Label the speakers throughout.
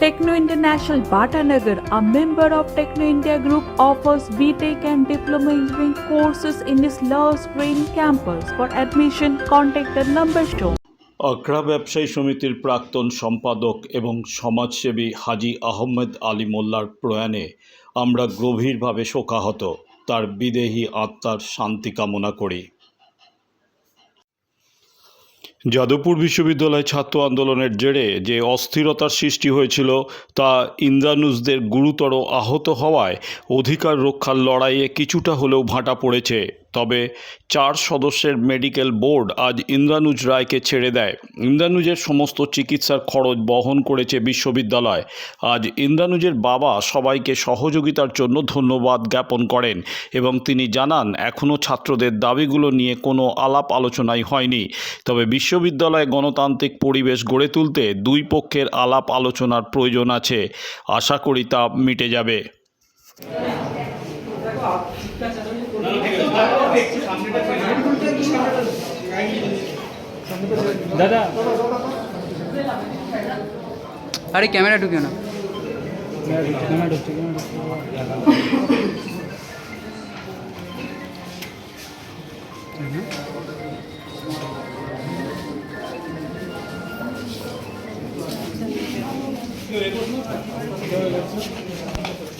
Speaker 1: Techno International Bhatanagar, a member of Techno India Group, offers BTEC and Diploma Engineering courses in its Love Green campus. For admission, contact the number shown.
Speaker 2: আখড়া ব্যবসায়ী সমিতির প্রাক্তন সম্পাদক এবং সমাজসেবী হাজি আহমেদ আলী মোল্লার প্রয়াণে আমরা গভীরভাবে শোকাহত তার বিদেহী আত্মার শান্তি কামনা করি যাদবপুর বিশ্ববিদ্যালয় ছাত্র আন্দোলনের জেরে যে অস্থিরতার সৃষ্টি হয়েছিল তা ইন্দ্রানুজদের গুরুতর আহত হওয়ায় অধিকার রক্ষার লড়াইয়ে কিছুটা হলেও ভাঁটা পড়েছে। তবে চার সদস্যের মেডিকেল বোর্ড আজ ইন্দ্রানুজ রায়কে ছেড়ে দেয়। ইন্দ্রানুজের সমস্ত চিকিৎসার খরচ বহন করেছে বিশ্ববিদ্যালয়। আজ ইন্দ্রানুজের বাবা সবাইকে সহযোগিতার জন্য ধন্যবাদ জ্ঞাপন করেন এবং তিনি জানান এখনও ছাত্রদের দাবিগুলো নিয়ে কোনো আলাপ আলোচনাই হয়নি। তবে বিশ্ববিদ্যালয়ে গণতান্ত্রিক পরিবেশ গড়ে তুলতে দুই পক্ষের আলাপ আলোচনার প্রয়োজন আছে। আশা করি তা মিটে যাবে।
Speaker 3: দাদা।
Speaker 4: আরে ক্যামেরা ঢুকিও না।
Speaker 3: ক্যামেরা ঢুকছে ক্যামেরা ঢুকছে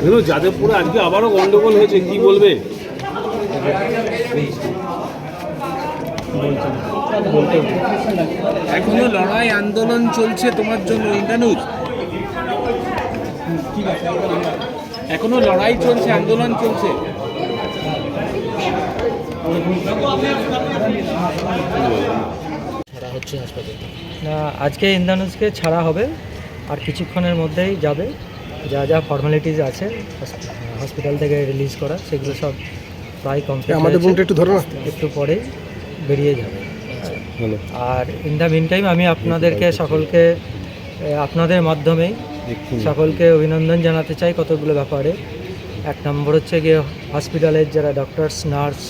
Speaker 5: দেখুন যাদবপুরে আজকে আবারও গন্ডগোল হয়েছে কি বলবে?
Speaker 4: এখনও লড়াই আন্দোলন চলছে তোমার জন্য ইন্টারনুজ এখনও লড়াই চলছে আন্দোলন চলছে।
Speaker 6: না আজকে ইন্দ্রানুজকে ছাড়া হবে আর কিছুক্ষণের মধ্যেই যাবে। যা যা ফর্মালিটিস আছে হসপিটাল থেকে রিলিজ করা সেগুলো সব প্রায় কমপ্লিট আমাদের বোনটা একটু ধরো একটু পরে বেরিয়ে যাবে। আর ইন দ্য মিন টাইম আমি আপনাদেরকে সকলকে আপনাদের মাধ্যমেই সকলকে অভিনন্দন জানাতে চাই কতগুলো ব্যাপারে। এক নম্বর হচ্ছে গিয়ে হসপিটালের যারা ডক্টরস নার্স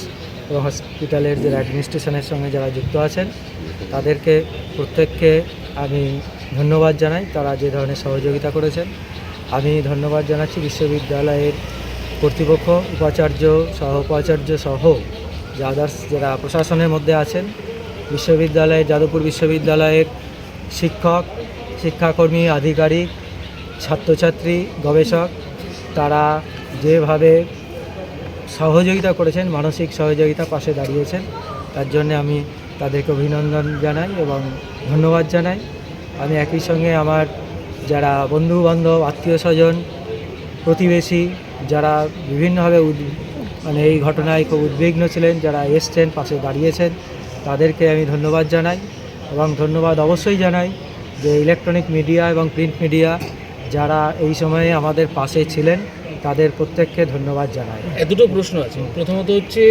Speaker 6: এবং হসপিটালের যারা অ্যাডমিনিস্ট্রেশনের সঙ্গে যারা যুক্ত আছেন, তাদেরকে প্রত্যেককে আমি ধন্যবাদ জানাই। তারা যে ধরনের সহযোগিতা করেছেন, আমি ধন্যবাদ জানাচ্ছি বিশ্ববিদ্যালয়ের কর্তৃপক্ষ, উপাচার্য, সহ উপাচার্য সহ যে আদার্স যারা প্রশাসনের মধ্যে আছেন, বিশ্ববিদ্যালয়ের, যাদবপুর বিশ্ববিদ্যালয়ের শিক্ষক, শিক্ষাকর্মী, আধিকারিক, ছাত্রছাত্রী, গবেষক, তারা যেভাবে সহযোগিতা করেছেন, মানসিক সহযোগিতা পাশে দাঁড়িয়েছেন। তার জন্য আমি তাদেরকে অভিনন্দন জানাই এবং ধন্যবাদ জানাই। আমি একই সঙ্গে আমার যারা বন্ধু বান্ধব আত্মীয় স্বজন প্রতিবেশী, যারা বিভিন্নভাবে উদ- মানে এই ঘটনায় খুব উদ্বিগ্ন ছিলেন, যারা এসছেন, পাশে দাঁড়িয়েছেন, তাদেরকে আমি ধন্যবাদ জানাই এবং ধন্যবাদ অবশ্যই জানাই যে ইলেকট্রনিক মিডিয়া এবং প্রিন্ট মিডিয়া, যারা এই সময়ে আমাদের পাশে ছিলেন তাদের প্রত্যেককে ধন্যবাদ জানাই।
Speaker 7: এ দুটো প্রশ্ন আছে। প্রথমত হচ্ছে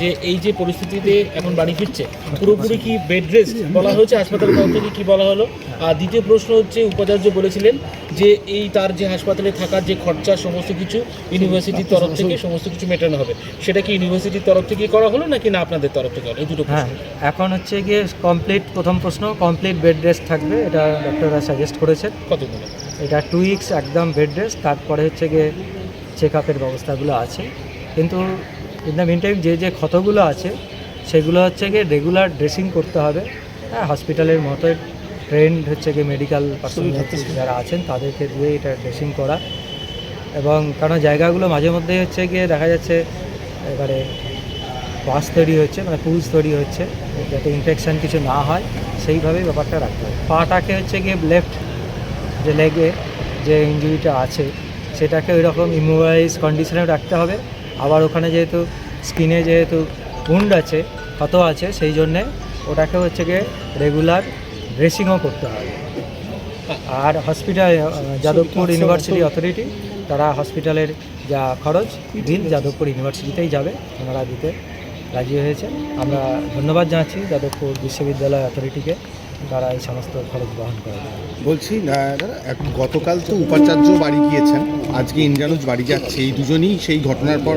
Speaker 7: যে এই যে পরিস্থিতিতে এখন বাড়ি ফিরছে পুরোপুরি কি বেড রেস্ট বলা হয়েছে? হাসপাতালের তরফ থেকে কি বলা হলো? আর দ্বিতীয় প্রশ্ন হচ্ছে উপাচার্য বলেছিলেন যে এই তার যে হাসপাতালে থাকার যে খরচা সমস্ত কিছু ইউনিভার্সিটির তরফ থেকে সমস্ত কিছু মেটানো হবে। সেটা কি ইউনিভার্সিটির তরফ থেকে করা হলো নাকি না আপনাদের তরফ থেকে? এই দুটো
Speaker 6: হ্যাঁ এখন হচ্ছে গিয়ে কমপ্লিট প্রথম প্রশ্ন কমপ্লিট বেড রেস্ট থাকবে এটা ডক্টররা সাজেস্ট করেছেন।
Speaker 7: কতগুলো
Speaker 6: এটা টু উইকস একদম বেড রেস্ট তারপরে হচ্ছে গিয়ে চেক আপের ব্যবস্থাগুলো আছে। কিন্তু ইন দ্য মিন টাইম যে যে ক্ষতগুলো আছে সেগুলো হচ্ছে গিয়ে রেগুলার ড্রেসিং করতে হবে। হ্যাঁ হসপিটালের মতো ট্রেন্ড হচ্ছে গিয়ে মেডিকেল যারা আছেন তাদেরকে দিয়ে এটা ড্রেসিং করা। এবং কারণ জায়গাগুলো মাঝে মধ্যে হচ্ছে গিয়ে দেখা যাচ্ছে এবারে বাস তৈরি হচ্ছে মানে পুলস তৈরি হচ্ছে যাতে ইনফেকশান কিছু না হয় সেইভাবেই ব্যাপারটা রাখতে হবে। পাটাকে হচ্ছে গিয়ে লেফট যে লেগে যে ইঞ্জুরিটা আছে সেটাকে ওই রকম ইমোবাইজ কন্ডিশনে রাখতে হবে। আবার ওখানে যেহেতু স্কিনে যেহেতু উন্ড আছে ক্ষত আছে সেই জন্যে ওটাকে হচ্ছে গিয়ে রেগুলার ড্রেসিংও করতে হবে। আর হসপিটাল যাদবপুর ইউনিভার্সিটি অথরিটি তারা হসপিটালের যা খরচ বিল যাদবপুর ইউনিভার্সিটিতেই যাবে ওনারা দিতে রাজি হয়েছে। আমরা ধন্যবাদ জানাচ্ছি যাদবপুর বিশ্ববিদ্যালয় অথরিটিকে তারা এই সমস্ত খরচ বহন করে।
Speaker 8: বলছি গতকাল তো উপাচার্য বাড়ি গিয়েছেন। আজকে ইন্দ্রানুজ বাড়ি যাচ্ছে। এই দুজনেই সেই ঘটনার পর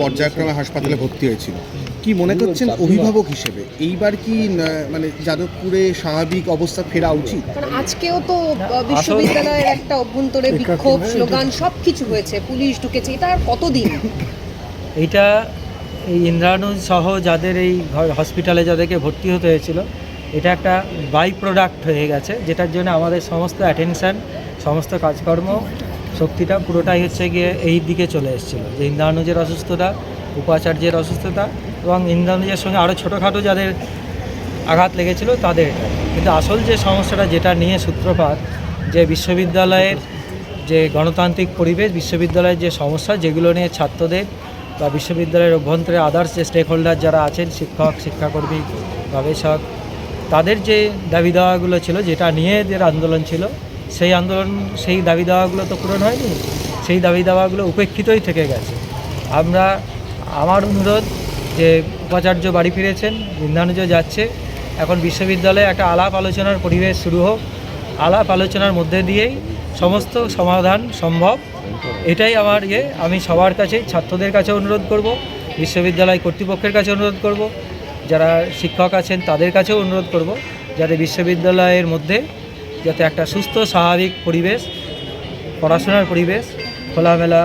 Speaker 8: পর্যায়ক্রমে হাসপাতালে ভর্তি হয়েছিল। কি মনে করছেন অভিভাবক হিসেবে? এইবার কি মানে যাদবপুরে স্বাভাবিক অবস্থা ফেরা উচিত?
Speaker 9: আজকেও তো বিশ্ববিদ্যালয়ের একটা অভ্যন্তরে বিক্ষোভ স্লোগান সব কিছু হয়েছে। পুলিশ ঢুকেছে। এটা আর কতদিন?
Speaker 6: এইটা এই ইন্দ্রাণুজ সহ যাদের এই হসপিটালে যাদেরকে ভর্তি হতে হয়েছিল এটা একটা বাই প্রোডাক্ট হয়ে গেছে, যেটার জন্য আমাদের সমস্ত অ্যাটেনশান সমস্ত কাজকর্ম, শক্তিটা পুরোটাই হচ্ছে গিয়ে এই দিকে চলে এসেছিল। যে ইন্দ্রাণুজের অসুস্থতা, উপাচার্যের অসুস্থতা এবং ইন্দ্রাণুজের সঙ্গে আরও ছোটোখাটো যাদের আঘাত লেগেছিল তাদের কিন্তু আসল যে সমস্যাটা, যেটা নিয়ে সূত্রপাত, যে বিশ্ববিদ্যালয়ের যে গণতান্ত্রিক পরিবেশ, বিশ্ববিদ্যালয়ের যে সমস্যা, যেগুলো নিয়ে ছাত্রদের বা বিশ্ববিদ্যালয়ের অভ্যন্তরে আদার্স যে স্টেক হোল্ডার যারা আছেন, শিক্ষক, শিক্ষাকর্মী, গবেষক তাদের যে দাবি দাওয়াগুলো ছিল, যেটা নিয়ে এদের আন্দোলন ছিল, সেই আন্দোলন, সেই দাবি দাওয়াগুলো তো পূরণ হয়নি, সেই দাবি দাওয়াগুলো উপেক্ষিতই থেকে গেছে। আমরা, আমার অনুরোধ যে উপাচার্য বাড়ি ফিরেছেন বৃন্দানুজ যাচ্ছে, এখন বিশ্ববিদ্যালয়ে একটা আলাপ আলোচনার পরিবেশ শুরু হোক। আলাপ আলোচনার মধ্যে দিয়েই সমস্ত সমাধান সম্ভব। এটাই আমার ইয়ে। আমি সবার কাছেই, ছাত্রদের কাছে অনুরোধ করব, বিশ্ববিদ্যালয় কর্তৃপক্ষের কাছে অনুরোধ করব যারা শিক্ষক আছেন তাদের কাছেও অনুরোধ করব যাতে বিশ্ববিদ্যালয়ের মধ্যে যাতে একটা সুস্থ স্বাভাবিক পরিবেশ পড়াশোনার পরিবেশ খোলামেলা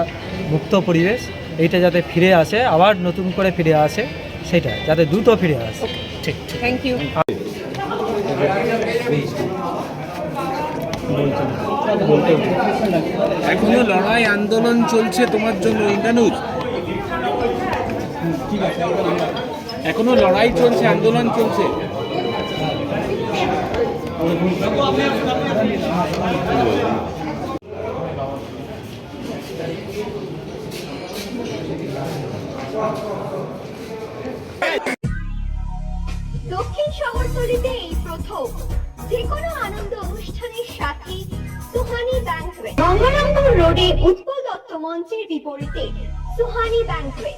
Speaker 6: মুক্ত পরিবেশ এইটা যাতে ফিরে আসে আবার নতুন করে ফিরে আসে সেটা যাতে দ্রুত ফিরে আসে। ঠিক
Speaker 9: থ্যাংক ইউ
Speaker 4: এখনও লড়াই আন্দোলন চলছে তোমার জন্য ইন্দ্রানুজ। এখনও লড়াই চলছে, আন্দোলন চলছে।
Speaker 10: দক্ষিণ শহরতলিতে এই প্রথম। যে কোনো আনন্দ অনুষ্ঠানের সাথে সুহানি ব্যাংকুয়েট রোডে উৎপল দত্ত মঞ্চের বিপরীতে Suhani banquet